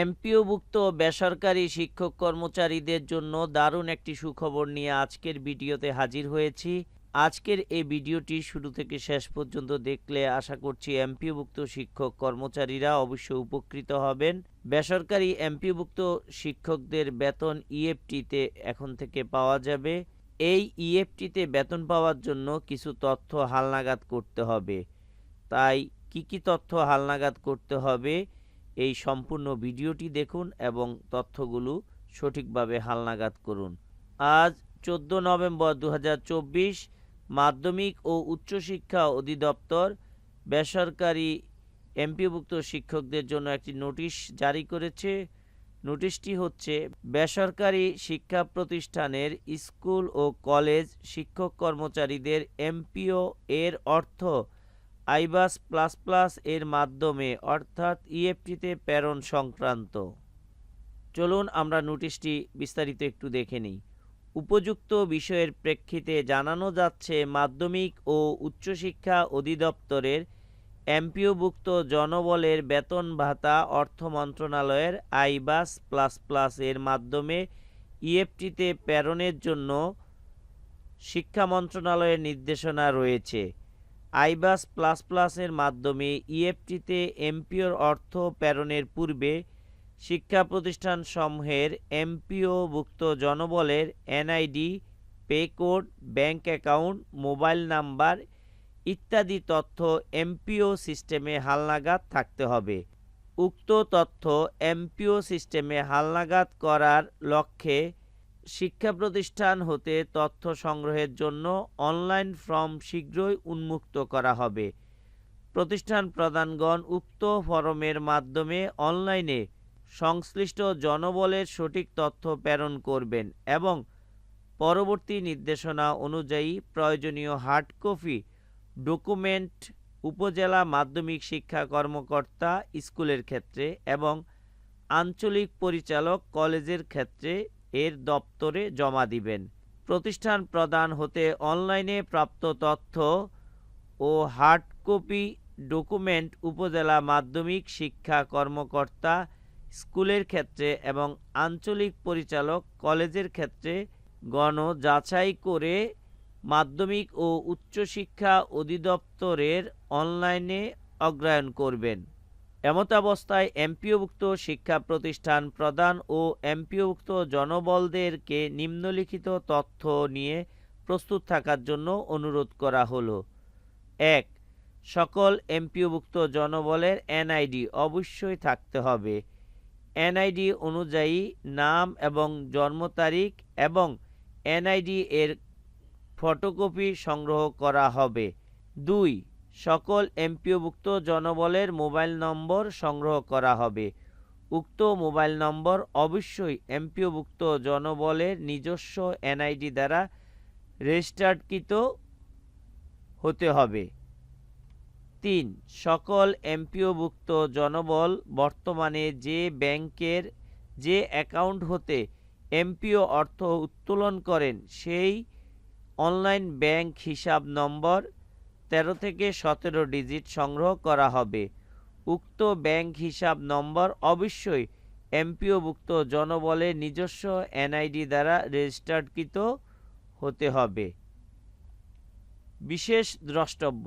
এমপিওভুক্ত বেসরকারি শিক্ষক কর্মচারীদের জন্য দারুণ একটি সুখবর নিয়ে আজকের ভিডিওতে হাজির হয়েছি। আজকের এই ভিডিওটি শুরু থেকে শেষ পর্যন্ত দেখলে আশা করছি এমপিওভুক্ত শিক্ষক কর্মচারীরা অবশ্য উপকৃত হবেন। বেসরকারি এমপিওভুক্ত শিক্ষকদের বেতন ইএফটিতে এখন থেকে পাওয়া যাবে। এই ইএফটিতে বেতন পাওয়ার জন্য কিছু তথ্য হালনাগাদ করতে হবে। তাই কি কি তথ্য হালনাগাদ করতে হবে এই সম্পূর্ণ ভিডিওটি দেখুন এবং তথ্যগুলো সঠিকভাবে হালনাগাদ করুন। আজ চোদ্দ নভেম্বর দু হাজার চব্বিশ, মাধ্যমিক ও উচ্চশিক্ষা অধিদপ্তর বেসরকারি এমপিভুক্ত শিক্ষকদের জন্য একটি নোটিশ জারি করেছে। নোটিশটি হচ্ছে, বেসরকারি শিক্ষা প্রতিষ্ঠানের স্কুল ও কলেজ শিক্ষক কর্মচারীদের এমপিও এর অর্থ আইবাস প্লাস প্লাস এর মাধ্যমে, অর্থাৎ ইএফটিতে প্রেরণ সংক্রান্ত। চলুন আমরা নোটিশটি বিস্তারিত একটু দেখে নিই। উপযুক্ত বিষয়ের প্রেক্ষিতে জানানো যাচ্ছে, মাধ্যমিক ও উচ্চশিক্ষা অধিদপ্তরের এমপিওভুক্ত জনবলের বেতন ভাতা অর্থ মন্ত্রণালয়ের আইবাস প্লাস প্লাস এর মাধ্যমে ইএফটিতে প্রেরণের জন্য শিক্ষা মন্ত্রণালয়ের নির্দেশনা রয়েছে। আইবাস প্লাস প্লাসের মাধ্যমে ইএফটিতে এমপিওর অর্থ প্রেরণের পূর্বে শিক্ষা প্রতিষ্ঠান সমূহের এমপিওভুক্ত জনবলের NID, pay code, bank account, mobile number ইত্যাদি তথ্য এমপিও সিস্টেমে হালনাগাদ থাকতে হবে। উক্ত তথ্য এমপিও সিস্টেমে হালনাগাদ করার লক্ষ্যে শিক্ষা প্রতিষ্ঠান হতে তথ্য সংগ্রহের জন্য অনলাইন ফর্ম শীঘ্রই উন্মুক্ত করা হবে। প্রতিষ্ঠান প্রধানগণ উক্ত ফরমের মাধ্যমে অনলাইনে সংশ্লিষ্ট জনবলের সঠিক তথ্য প্রেরণ করবেন এবং পরবর্তী নির্দেশনা অনুযায়ী প্রয়োজনীয় হার্ড কপি, ডকুমেন্ট, উপজেলা মাধ্যমিক শিক্ষা কর্মকর্তা স্কুলের ক্ষেত্রে এবং আঞ্চলিক পরিচালক কলেজের ক্ষেত্রে এর দপ্তরে জমা দিবেন। প্রতিষ্ঠান প্রদান হতে অনলাইনে প্রাপ্ত তথ্য ও হার্ড কপি ডকুমেন্ট উপজেলা মাধ্যমিক শিক্ষা কর্মকর্তা, স্কুলের ক্ষেত্রে এবং আঞ্চলিক পরিচালক কলেজের ক্ষেত্রে গণ যাচাই করে মাধ্যমিক ও উচ্চশিক্ষা অধিদপ্তরের অনলাইনে অগ্রায়ন করবেন। এমতাবস্থায় এমপিওভুক্ত শিক্ষা প্রতিষ্ঠান প্রদান ও এমপিওভুক্ত জনবলদেরকে নিম্নলিখিত তথ্য নিয়ে প্রস্তুত থাকার জন্য অনুরোধ করা হলো। এক, সকল এমপিওভুক্ত জনবলের এনআইডি অবশ্যই থাকতে হবে। এনআইডি অনুযায়ী নাম এবং জন্ম তারিখ এবং এনআইডি এর ফটোকপি সংগ্রহ করা হবে। দুই সকল এমপিওভুক্ত জনবলের মোবাইল নম্বর সংগ্রহ করা হবে। উক্ত মোবাইল নম্বর অবশ্যই এমপিওভুক্ত জনবলের নিজস্ব এনআইডি দ্বারা রেজিস্টার্ডকৃত হতে হবে। তিন, সকল এমপিওভুক্ত জনবল বর্তমানে যে ব্যাংকের যে অ্যাকাউন্ট হতে এমপিও অর্থ উত্তোলন করেন, সেই অনলাইন ব্যাংক হিসাব নম্বর তেরো থেকে সতেরো ডিজিট সংগ্রহ করা হবে। উক্ত ব্যাংক হিসাব নম্বর অবশ্যই এমপিওভুক্ত জনবলে নিজস্ব এনআইডি দ্বারা রেজিস্টার্ডকৃত হতে হবে। বিশেষ দ্রষ্টব্য,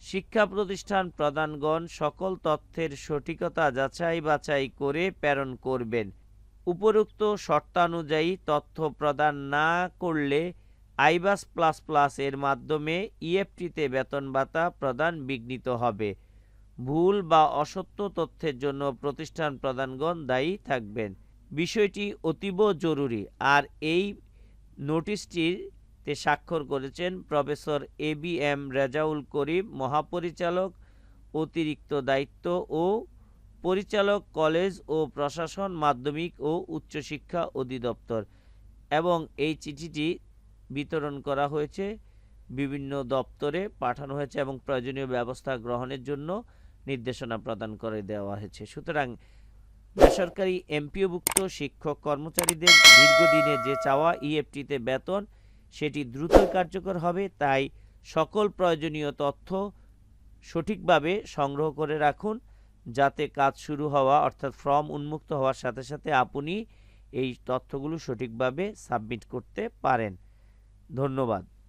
শিক্ষা প্রতিষ্ঠান প্রধানগণ সকল তথ্যের সঠিকতা যাচাই বাছাই করে প্রেরণ করবেন। উপরোক্ত শর্তানুযায়ী তথ্য প্রদান না করলে আইবাস প্লাস প্লাস এর মাধ্যমে ইএফটিতে বেতন ভাতা প্রদান বিঘ্নিত হবে। ভুল বা অসত্য তথ্যের জন্য প্রতিষ্ঠান প্রধানগণ দায়ী থাকবেন। বিষয়টি অতীব জরুরি আর এই নোটিশটিতে স্বাক্ষর করেছেন professor A B M Rezaul Karim, মহাপরিচালক, অতিরিক্ত দায়িত্ব ও পরিচালক কলেজ ও প্রশাসন, মাধ্যমিক ও উচ্চশিক্ষা অধিদপ্তর এবং এই চিঠিটি বিতরণ করা হয়েছে। বিভিন্ন দপ্তরে পাঠানো হয়েছে এবং প্রয়োজনীয় ব্যবস্থা গ্রহণের জন্য নির্দেশনা প্রদান করে দেওয়া হয়েছে। সুতরাং বেসরকারি এমপিওভুক্ত শিক্ষক কর্মচারীদের দীর্ঘদিনে যে চাওয়া ইএফটিতে বেতন, সেটি দ্রুত কার্যকর হবে। তাই সকল প্রয়োজনীয় তথ্য সঠিকভাবে সংগ্রহ করে রাখুন, যাতে কাজ শুরু হওয়া, অর্থাৎ ফর্ম উন্মুক্ত হওয়ার সাথে সাথে আপনি এই তথ্যগুলো সঠিকভাবে সাবমিট করতে পারেন। ধন্যবাদ।